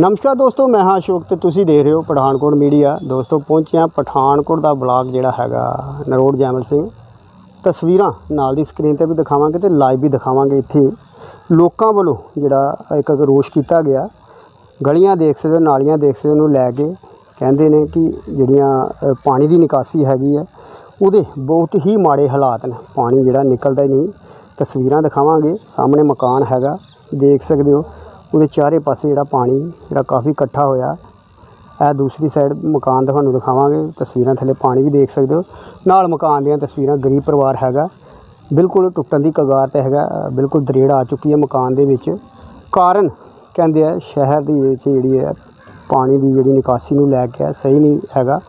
ਨਮਸਕਾਰ ਦੋਸਤੋ, ਮੈਂ ਹਾਂ ਅਸ਼ੋਕ ਤੇ ਤੁਸੀਂ ਦੇਖ ਰਹੇ ਹੋ ਪਠਾਨਕੋਟ ਮੀਡੀਆ। ਦੋਸਤੋ ਪਹੁੰਚਿਆ ਪਠਾਨਕੋਟ ਦਾ ਬਲਾਕ ਜਿਹੜਾ ਹੈਗਾ ਨਰੋੜ ਜੈਮਲ ਸਿੰਘ। ਤਸਵੀਰਾਂ ਨਾਲ ਦੀ ਸਕਰੀਨ ਤੇ ਵੀ ਦਿਖਾਵਾਂਗੇ ਤੇ ਲਾਈਵ ਵੀ ਦਿਖਾਵਾਂਗੇ ਇੱਥੇ। ਲੋਕਾਂ ਵੱਲੋਂ ਜਿਹੜਾ ਇੱਕ ਰੋਸ਼ ਕੀਤਾ ਗਿਆ। ਗਲੀਆਂ ਦੇਖ ਸਕਦੇ ਹੋ, ਨਾਲੀਆਂ ਦੇਖ ਸਕਦੇ ਹੋ, ਉਹਨੂੰ ਲੈ ਕੇ ਕਹਿੰਦੇ ਨੇ ਕਿ ਜਿਹੜੀਆਂ ਪਾਣੀ ਦੀ ਨਿਕਾਸੀ ਹੈਗੀ ਹੈ, ਉਹਦੇ ਬਹੁਤ ਹੀ ਮਾੜੇ ਹਾਲਾਤ ਨੇ। ਪਾਣੀ ਜਿਹੜਾ ਨਿਕਲਦਾ ਹੀ ਨਹੀਂ। ਤਸਵੀਰਾਂ ਦਿਖਾਵਾਂਗੇ, ਸਾਹਮਣੇ ਮਕਾਨ ਹੈਗਾ, ਦੇਖ ਸਕਦੇ ਹੋ। ਉਹਦੇ ਚਾਰੇ ਪਾਸੇ ਜਿਹੜਾ ਪਾਣੀ ਜਿਹੜਾ ਕਾਫੀ ਇਕੱਠਾ ਹੋਇਆ। ਇਹ ਦੂਸਰੀ ਸਾਈਡ ਮਕਾਨ ਤੁਹਾਨੂੰ ਦਿਖਾਵਾਂਗੇ ਤਸਵੀਰਾਂ ਥੱਲੇ ਪਾਣੀ ਵੀ ਦੇਖ ਸਕਦੇ ਹੋ। ਨਾਲ ਮਕਾਨ ਦੀਆਂ ਤਸਵੀਰਾਂ ਗਰੀਬ ਪਰਿਵਾਰ ਹੈਗਾ। ਬਿਲਕੁਲ ਟੁੱਟਣ ਦੀ ਕਗਾਰ ਤੇ ਹੈਗਾ ਬਿਲਕੁਲ ਦਰੇੜ ਆ ਚੁੱਕੀ ਹੈ ਮਕਾਨ ਦੇ ਵਿੱਚ। ਕਾਰਨ ਕਹਿੰਦੇ ਆ ਸ਼ਹਿਰ ਦੀ ਵਿੱਚ ਜਿਹੜੀ ਹੈ ਪਾਣੀ ਦੀ ਜਿਹੜੀ ਨਿਕਾਸੀ ਨੂੰ ਲੈ ਕੇ ਆ, ਸਹੀ ਨਹੀਂ ਹੈਗਾ।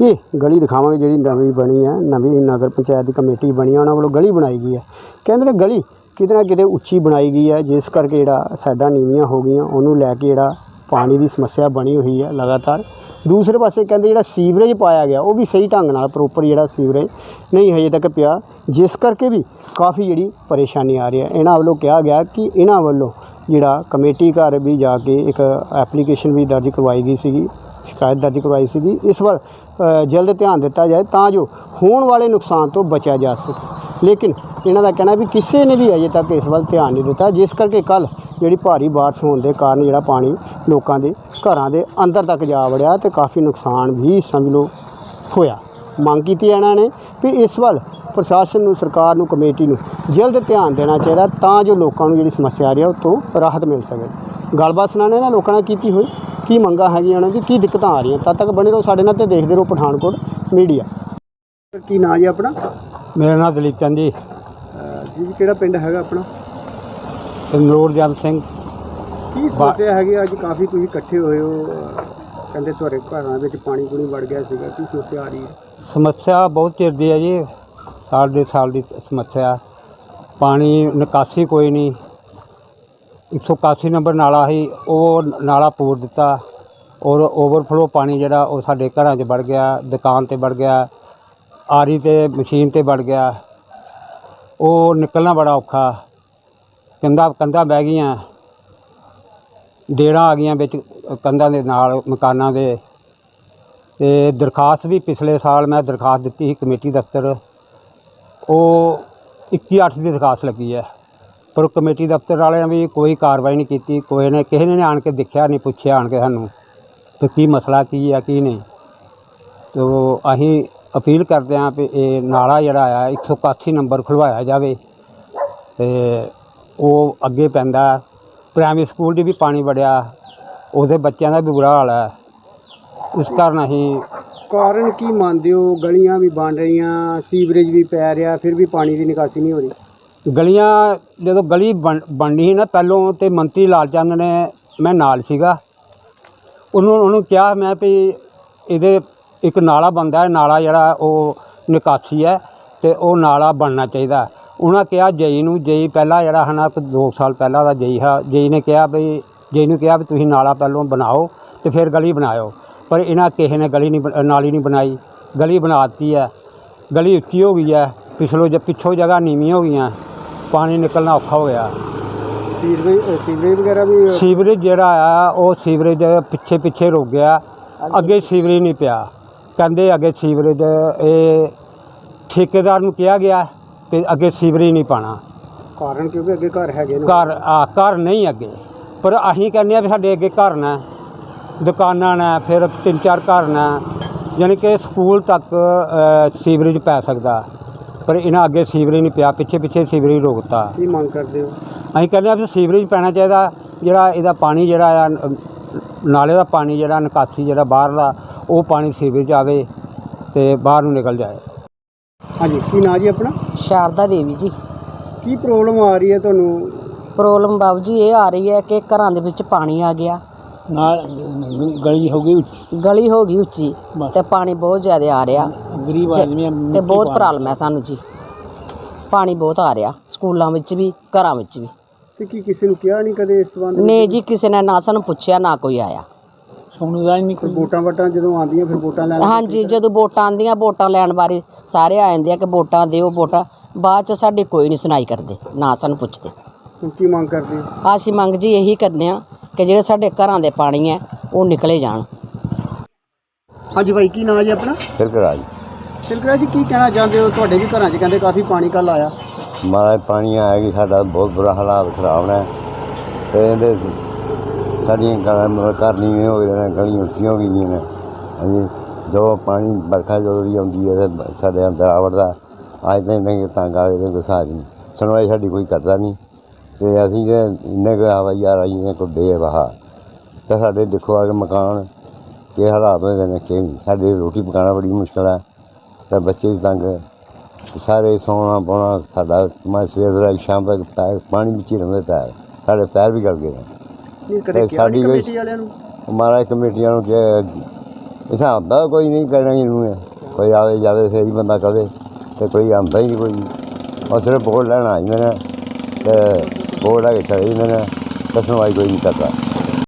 ਇਹ ਗਲੀ ਦਿਖਾਵਾਂਗੇ ਜਿਹੜੀ ਨਵੀਂ ਬਣੀ ਹੈ ਨਵੀਂ ਨਗਰ ਪੰਚਾਇਤ ਦੀ ਕਮੇਟੀ ਬਣੀ ਹੈ ਉਹਨਾਂ ਵੱਲੋਂ ਗਲੀ ਬਣਾਈ ਗਈ ਹੈ। ਕਹਿੰਦੇ ਨੇ ਗਲੀ ਕਿਤੇ ਨਾ ਕਿਤੇ ਉੱਚੀ ਬਣਾਈ ਗਈ ਹੈ, ਜਿਸ ਕਰਕੇ ਜਿਹੜਾ ਸਾਈਡਾਂ ਨੀਵੀਆਂ ਹੋ ਗਈਆਂ, ਉਹਨੂੰ ਲੈ ਕੇ ਜਿਹੜਾ ਪਾਣੀ ਦੀ ਸਮੱਸਿਆ ਬਣੀ ਹੋਈ ਹੈ ਲਗਾਤਾਰ। ਦੂਸਰੇ ਪਾਸੇ ਕਹਿੰਦੇ ਜਿਹੜਾ ਸੀਵਰੇਜ ਪਾਇਆ ਗਿਆ, ਉਹ ਵੀ ਸਹੀ ਢੰਗ ਨਾਲ ਪ੍ਰੋਪਰ ਜਿਹੜਾ ਸੀਵਰੇਜ ਨਹੀਂ ਹਜੇ ਤੱਕ ਪਿਆ, ਜਿਸ ਕਰਕੇ ਵੀ ਕਾਫੀ ਜਿਹੜੀ ਪਰੇਸ਼ਾਨੀ ਆ ਰਹੀ ਹੈ। ਇਹਨਾਂ ਵੱਲੋਂ ਕਿਹਾ ਗਿਆ ਕਿ ਇਹਨਾਂ ਵੱਲੋਂ ਜਿਹੜਾ ਕਮੇਟੀ ਘਰ ਵੀ ਜਾ ਕੇ ਇੱਕ ਐਪਲੀਕੇਸ਼ਨ ਵੀ ਦਰਜ ਕਰਵਾਈ ਗਈ ਸੀਗੀ, ਸ਼ਿਕਾਇਤ ਦਰਜ ਕਰਵਾਈ ਸੀਗੀ। ਇਸ ਵਾਰ ਜਲਦ ਧਿਆਨ ਦਿੱਤਾ ਜਾਏ ਤਾਂ ਜੋ ਹੋਣ ਵਾਲੇ ਨੁਕਸਾਨ ਤੋਂ ਬਚਿਆ ਜਾ ਸਕੇ। ਲੇਕਿਨ ਇਹਨਾਂ ਦਾ ਕਹਿਣਾ ਵੀ ਕਿਸੇ ਨੇ ਵੀ ਅਜੇ ਤੱਕ ਇਸ ਵੱਲ ਧਿਆਨ ਨਹੀਂ ਦਿੱਤਾ, ਜਿਸ ਕਰਕੇ ਕੱਲ ਜਿਹੜੀ ਭਾਰੀ ਬਾਰਿਸ਼ ਹੋਣ ਦੇ ਕਾਰਨ ਜਿਹੜਾ ਪਾਣੀ ਲੋਕਾਂ ਦੇ ਘਰਾਂ ਦੇ ਅੰਦਰ ਤੱਕ ਜਾ ਵੜਿਆ ਤੇ ਕਾਫੀ ਨੁਕਸਾਨ ਵੀ ਸਮਝ ਲਓ ਹੋਇਆ। ਮੰਗ ਕੀਤੀ ਇਹਨਾਂ ਨੇ ਵੀ ਇਸ ਵੱਲ ਪ੍ਰਸ਼ਾਸਨ ਨੂੰ, ਸਰਕਾਰ ਨੂੰ, ਕਮੇਟੀ ਨੂੰ ਜਲਦ ਧਿਆਨ ਦੇਣਾ ਚਾਹੀਦਾ ਤਾਂ ਜੋ ਲੋਕਾਂ ਨੂੰ ਜਿਹੜੀ ਸਮੱਸਿਆ ਆ ਰਹੀ ਹੈ ਉਹ ਤੋਂ ਰਾਹਤ ਮਿਲ ਸਕੇ। ਗੱਲਬਾਤ ਸੁਣਾਣੇ ਨਾਲ ਲੋਕਾਂ ਨਾਲ ਕੀਤੀ ਹੋਈ, ਕੀ ਮੰਗਾਂ ਹੈਗੀਆਂ ਉਹਨਾਂ ਦੀ, ਕੀ ਦਿੱਕਤਾਂ ਆ ਰਹੀਆਂ? ਤਦ ਤੱਕ ਬਣੇ ਰਹੋ ਸਾਡੇ ਨਾਲ ਤੇ ਦੇਖਦੇ ਰਹੋ ਪਠਾਨਕੋਟ ਮੀਡੀਆ। ਕੀ ਨਾਂ ਜੀ ਆਪਣਾ? ਮੇਰਾ ਨਾਮ ਦਲੀਪ ਚੰਦ ਜੀ। ਜੀ ਕਿਹੜਾ ਪਿੰਡ ਹੈਗਾ ਆਪਣਾ? ਨਰੋੜ ਜਨ ਸਿੰਘ। ਕੀ ਸਮੱਸਿਆ ਹੈਗੀ? ਅੱਜ ਕਾਫੀ ਤੁਸੀਂ ਇਕੱਠੇ ਹੋਏ ਹੋ। ਅਹ ਕਹਿੰਦੇ ਤੁਹਾਡੇ ਘਰਾਂ ਵਿੱਚ ਪਾਣੀ ਪੂਣੀ ਵੜ ਗਿਆ ਸੀਗਾ। ਕੀ ਸਮੱਸਿਆ ਆ ਰਹੀ ਹੈ? ਸਮੱਸਿਆ ਬਹੁਤ ਚਿਰ ਦੀ ਹੈ ਜੀ। ਸਾਲ ਦੇ ਸਾਲ ਦੀ ਸਮੱਸਿਆ। ਪਾਣੀ ਨਿਕਾਸੀ ਕੋਈ ਨਹੀਂ। 181 ਨੰਬਰ ਨਾਲਾ ਸੀ। ਉਹ ਨਾਲਾ ਪੂਰ ਦਿੱਤਾ। ਔਰ ਓਵਰਫਲੋ ਪਾਣੀ ਜਿਹੜਾ ਉਹ ਸਾਡੇ ਘਰਾਂ 'ਚ ਵੜ ਗਿਆ ਦੁਕਾਨ ਤੇ ਵੜ ਗਿਆ। ਆਰੀ ਤੇ ਮਸ਼ੀਨ ਤੇ ਵੜ ਗਿਆ। ਉਹ ਨਿਕਲਣਾ ਬੜਾ ਔਖਾ। ਕੰਧਾਂ ਕੰਧਾਂ ਬਹਿ ਗਈਆਂ। ਡੇੜਾਂ ਆ ਗਈਆਂ ਵਿੱਚ ਕੰਧਾਂ ਦੇ ਨਾਲ, ਮਕਾਨਾਂ ਦੇ। ਤੇ ਦਰਖਾਸਤ ਵੀ ਪਿਛਲੇ ਸਾਲ ਮੈਂ ਦਰਖਾਸਤ ਦਿੱਤੀ ਸੀ ਕਮੇਟੀ ਦਫ਼ਤਰ। ਉਹ 21 ਅੱਠ ਦੀ ਦਰਖਾਸਤ ਲੱਗੀ ਹੈ। ਪਰ ਕਮੇਟੀ ਦਫ਼ਤਰ ਵਾਲਿਆਂ ਵੀ ਕੋਈ ਕਾਰਵਾਈ ਨਹੀਂ ਕੀਤੀ। ਕੋਈ ਨੇ ਕਿਸੇ ਨੇ ਆਣ ਕੇ ਦੇਖਿਆ ਨਹੀਂ, ਪੁੱਛਿਆ ਆਣ ਕੇ ਸਾਨੂੰ ਕਿ ਕੀ ਮਸਲਾ, ਕੀ ਹੈ, ਕੀ ਨਹੀਂ। ਤੋ ਅਸੀਂ ਅਪੀਲ ਕਰਦੇ ਹਾਂ ਕਿ ਇਹ ਨਾਲਾ ਜਿਹੜਾ ਆ 181 ਨੰਬਰ ਖੁਲਵਾਇਆ ਜਾਵੇ ਤੇ ਉਹ ਅੱਗੇ ਪੈਂਦਾ। ਪ੍ਰਾਇਮਰੀ ਸਕੂਲ 'ਚ ਵੀ ਪਾਣੀ ਵੜਿਆ ਉਹਦੇ ਬੱਚਿਆਂ ਦਾ ਵੀ ਬੁਰਾ ਹਾਲ ਹੈ ਇਸ ਕਾਰਨ ਅਸੀਂ ਕਾਰਨ ਕੀ ਮੰਨਦੇ ਹੋ? ਗਲੀਆਂ ਵੀ ਬਣ ਰਹੀਆਂ ਸੀਵਰੇਜ ਵੀ ਪੈ ਰਿਹਾ ਫਿਰ ਵੀ ਪਾਣੀ ਦੀ ਨਿਕਾਸੀ ਨਹੀਂ ਹੋ ਰਹੀ। ਗਲੀਆਂ ਜਦੋਂ ਗਲੀ ਬਣ- ਬਣਨੀ ਸੀ ਨਾ ਪਹਿਲੋਂ ਤੇ ਮੰਤਰੀ ਲਾਲ ਚੰਦ ਨੇ ਮੈਂ ਨਾਲ ਸੀਗਾ। ਉਹਨੂੰ ਉਹਨੂੰ ਕਿਹਾ ਮੈਂ ਵੀ ਇਹਦੇ ਇੱਕ ਨਾਲਾ ਬੰਦਾ ਹੈ ਨਾਲਾ ਜਿਹੜਾ ਉਹ ਨਿਕਾਸੀ ਹੈ ਤੇ ਉਹ ਨਾਲਾ ਬਣਨਾ ਚਾਹੀਦਾ ਉਹਨਾਂ ਕਿਹਾ ਜਈ ਨੂੰ ਜਈ ਪਹਿਲਾਂ ਜਿਹੜਾ ਹਨਾ ਦੋ ਸਾਲ ਪਹਿਲਾਂ ਦਾ ਜਈ ਹੈ ਜਈ ਨੇ ਕਿਹਾ ਵੀ ਜਈ ਨੂੰ ਕਿਹਾ ਵੀ ਤੁਸੀਂ ਨਾਲਾ ਪਹਿਲੋਂ ਬਣਾਓ ਤੇ ਫਿਰ ਗਲੀ ਬਣਾਇਓ। ਪਰ ਇਹਨਾਂ ਕਿਸੇ ਨੇ ਗਲੀ ਨਹੀਂ ਨਾਲੀ ਨਹੀਂ ਬਣਾਈ। ਗਲੀ ਬਣਾ ਦਿੱਤੀ ਹੈ। ਗਲੀ ਉੱਚੀ ਹੋ ਗਈ ਹੈ। ਪਿਛਲੋ ਜ ਪਿੱਛੋਂ ਜਗ੍ਹਾ ਨੀਵੀਂ ਹੋ ਗਈਆਂ। ਪਾਣੀ ਨਿਕਲਣਾ ਔਖਾ ਹੋ ਗਿਆ। ਸੀਵਰੇਜ ਸੀਵਰੇਜ ਵਗੈਰਾ ਵੀ ਸੀਵਰੇਜ ਜਿਹੜਾ ਆ ਉਹ ਸੀਵਰੇਜ ਪਿੱਛੇ ਪਿੱਛੇ ਰੁਕ ਗਿਆ। ਅੱਗੇ ਸੀਵਰੇਜ ਨਹੀਂ ਪਿਆ। ਕਹਿੰਦੇ ਅੱਗੇ ਸੀਵਰੇਜ ਇਹ ਠੇਕੇਦਾਰ ਨੂੰ ਕਿਹਾ ਗਿਆ ਕਿ ਅੱਗੇ ਸੀਵਰੇਜ ਨਹੀਂ ਪਾਣਾ ਕਾਰਨ ਕਿਉਂਕਿ ਅੱਗੇ ਘਰ ਹੈਗੇ ਨੇ। ਘਰ ਆ ਘਰ ਨਹੀਂ ਅੱਗੇ। ਪਰ ਅਸੀਂ ਕਹਿੰਦੇ ਆ ਵੀ ਸਾਡੇ ਅੱਗੇ ਘਰ ਨੇ ਦੁਕਾਨਾਂ ਨੇ ਫਿਰ ਤਿੰਨ ਚਾਰ ਘਰ ਨੇ ਯਾਨੀ ਕਿ ਸਕੂਲ ਤੱਕ ਸੀਵਰੇਜ ਪੈ ਸਕਦਾ। ਪਰ ਇਹਨਾਂ ਅੱਗੇ ਸੀਵਰੇਜ ਨਹੀਂ ਪਿਆ ਪਿੱਛੇ ਪਿੱਛੇ ਸੀਵਰੇਜ ਰੋਕਤਾ। ਕੀ ਮੰਗ ਕਰਦੇ ਹੋ? ਅਸੀਂ ਕਹਿੰਦੇ ਆ ਵੀ ਸੀਵਰੇਜ ਪੈਣਾ ਚਾਹੀਦਾ ਜਿਹੜਾ ਇਹਦਾ ਪਾਣੀ ਜਿਹੜਾ ਆ ਨਾਲੇ ਦਾ ਪਾਣੀ ਜਿਹੜਾ ਨਿਕਾਸੀ ਜਿਹੜਾ ਬਾਹਰ ਦਾ ਉਹ ਪਾਣੀ ਸੀਵਰੇਜ ਆਵੇ ਤੇ ਬਾਹਰ ਨੂੰ ਨਿਕਲ ਜਾਏ। ਹਾਂਜੀ ਕੀ ਨਾਂ ਜੀ ਆਪਣਾ? ਸ਼ਾਰਦਾ ਦੇਵੀ ਜੀ। ਕੀ ਪ੍ਰੋਬਲਮ ਆ ਰਹੀ ਹੈ ਤੁਹਾਨੂੰ? ਪ੍ਰੋਬਲਮ ਬਾਬੂ ਜੀ ਇਹ ਆ ਰਹੀ ਹੈ ਕਿ ਘਰਾਂ ਦੇ ਵਿੱਚ ਪਾਣੀ ਆ ਗਿਆ। ਨਾਲ ਗਲੀ ਹੋ ਗਈ ਗਲੀ ਹੋ ਗਈ ਉੱਚੀ ਤੇ ਪਾਣੀ ਬਹੁਤ ਜ਼ਿਆਦਾ ਆ ਰਿਹਾ। ਗਰੀਬ ਜ- ਤੇ ਬਹੁਤ ਪ੍ਰੋਬਲਮ ਹੈ ਸਾਨੂੰ ਜੀ। ਪਾਣੀ ਬਹੁਤ ਆ ਰਿਹਾ ਸਕੂਲਾਂ ਵਿੱਚ ਵੀ ਘਰਾਂ ਵਿੱਚ ਵੀ। ਤੇ ਕੀ ਕਿਸੇ ਨੂੰ ਕਿਹਾ ਨਹੀਂ ਕਦੇ ਇਸ ਸੰਬੰਧ ਨੇ ਜੀ ਕਿਸੇ ਨੇ ਨਾ ਸਾਨੂੰ ਪੁੱਛਿਆ ਨਾ ਕੋਈ ਆਇਆ। ਸੁਣਦਾ ਨਹੀਂ ਵਿੱਚ ਵੋਟਾਂ ਵਟਾਂ ਜਦੋਂ ਆਉਂਦੀਆਂ ਫਿਰ ਵੋਟਾਂ ਲੈਣ ਹਾਂਜੀ ਜਦੋਂ। ਵੋਟਾਂ ਆਉਂਦੀਆਂ ਵੋਟਾਂ ਲੈਣ ਬਾਰੇ ਸਾਰੇ ਆ ਜਾਂਦੇ ਆ ਕਿ ਵੋਟਾਂ ਦਿਓ ਵੋਟਾਂ। ਬਾਅਦ ਚ ਸਾਡੀ ਕੋਈ ਨਹੀਂ ਸੁਣਾਈ ਕਰਦੇ ਨਾ ਸਾਨੂੰ ਪੁੱਛਦੇ। ਹੁਣ ਕੀ ਮੰਗ ਕਰਦੇ ਹੋ? ਅਸੀਂ ਮੰਗ ਜੀ ਇਹੀ ਕਰਨੇ ਆ ਕਿ ਜਿਹੜੇ ਸਾਡੇ ਘਰਾਂ ਦੇ ਪਾਣੀ ਹੈ ਉਹ ਨਿਕਲੇ ਜਾਣ। ਹਾਂਜੀ ਭਾਈ ਕੀ ਨਾਂ ਜੀ ਆਪਣਾ? ਤਿਲਕਰਾਜ ਸਿਲਕਰਾ ਜੀ ਕੀ ਕਹਿਣਾ ਚਾਹੁੰਦੇ ਹੋ? ਤੁਹਾਡੇ ਵੀ ਘਰਾਂ 'ਚ ਕਹਿੰਦੇ ਕਾਫੀ ਪਾਣੀ ਕੱਲ ਆਇਆ। ਮਹਾਰਾਜ ਪਾਣੀ ਆਇਆ ਕਿ ਸਾਡਾ ਬਹੁਤ ਬੁਰਾ ਹਾਲਾਤ ਖਰਾਬ ਨੇ। ਤੇ ਇਹਦੇ ਸ- ਸਾਡੀਆਂ ਗਲਾਂ ਮਤਲਬ ਘਰ ਨਹੀਂ ਹੋ ਗਏ ਨੇ, ਗਲੀਆਂ ਉੱਚੀਆਂ ਹੋ ਗਈਆਂ ਨੇ। ਹਾਂਜੀ ਜੋ ਪਾਣੀ ਵਰਖਾ ਜਦੋਂ ਵੀ ਆਉਂਦੀ ਹੈ, ਤੇ ਸਾਡੇ ਅੰਦਰ ਆਵੜਦਾ ਅੱਜ ਤਾਂ ਇੰਨੇ ਤੰਗ ਆ ਗਏ ਤੇ ਨਹੀਂ ਸੁਣਵਾਈ ਸਾਡੀ ਕੋਈ ਕਰਦਾ ਨਹੀਂ। ਤੇ ਅਸੀਂ ਜੇ ਇੰਨੇ ਕੁ ਹਵਾਈ ਆ ਰਹੀ ਨੇ ਕੋਈ ਬੇਵਾਹ ਤੇ ਸਾਡੇ ਦੇਖੋ ਆ ਕੇ ਮਕਾਨ ਕੀ ਹਾਲਾਤ ਹੋਏ ਨੇ, ਕਿ ਸਾਡੇ ਰੋਟੀ ਪਕਾਉਣਾ ਬੜੀ ਮੁਸ਼ਕਲ ਹੈ ਤੇ ਬੱਚੇ ਤੰਗ ਸਾਰੇ ਸੌਣਾ ਪਾਉਣਾ ਸਾਡਾ ਮੈਂ ਸਵੇਰ ਦਾ ਸ਼ਾਮ ਤੱਕ ਪਾਣੀ ਵਿੱਚ ਹੀ ਰਹਿੰਦੇ ਪੈਰ, ਸਾਡੇ ਪੈਰ ਵੀ ਗਲ ਗਏ ਨੇ। ਨਹੀਂ ਕਦੇ ਕਿਹਾ ਸਾਡੀ ਨਹੀਂ ਕੋਈ- ਕਮੇਟੀ ਵਾਲਿਆਂ ਨੂੰ? ਮਹਾਰਾਜ ਕਮੇਟੀਆਂ ਨੂੰ ਕਿ ਹਿਸਾਬ ਦਾ ਕੋਈ ਨਹੀਂ ਕਰਨਾ ਇਹਨੂੰ। ਕੋਈ ਆਵੇ ਜਾਵੇ ਫੇਰ ਹੀ ਬੰਦਾ ਕਵੇ ਤੇ ਕੋਈ ਆਉਂਦਾ ਹੀ ਨਹੀਂ ਕੋਈ। ਉਹ ਸਿਰਫ ਬੋਲ ਲੈਣ ਆ ਜਾਂਦੇ ਨੇ ਤੇ ਬੋਲ ਆ ਕੇ ਚਲੇ ਜਾਂਦੇ ਨੇ ਤੇ ਸੁਣਵਾਈ ਕੋਈ ਨਹੀਂ ਕਰਦਾ।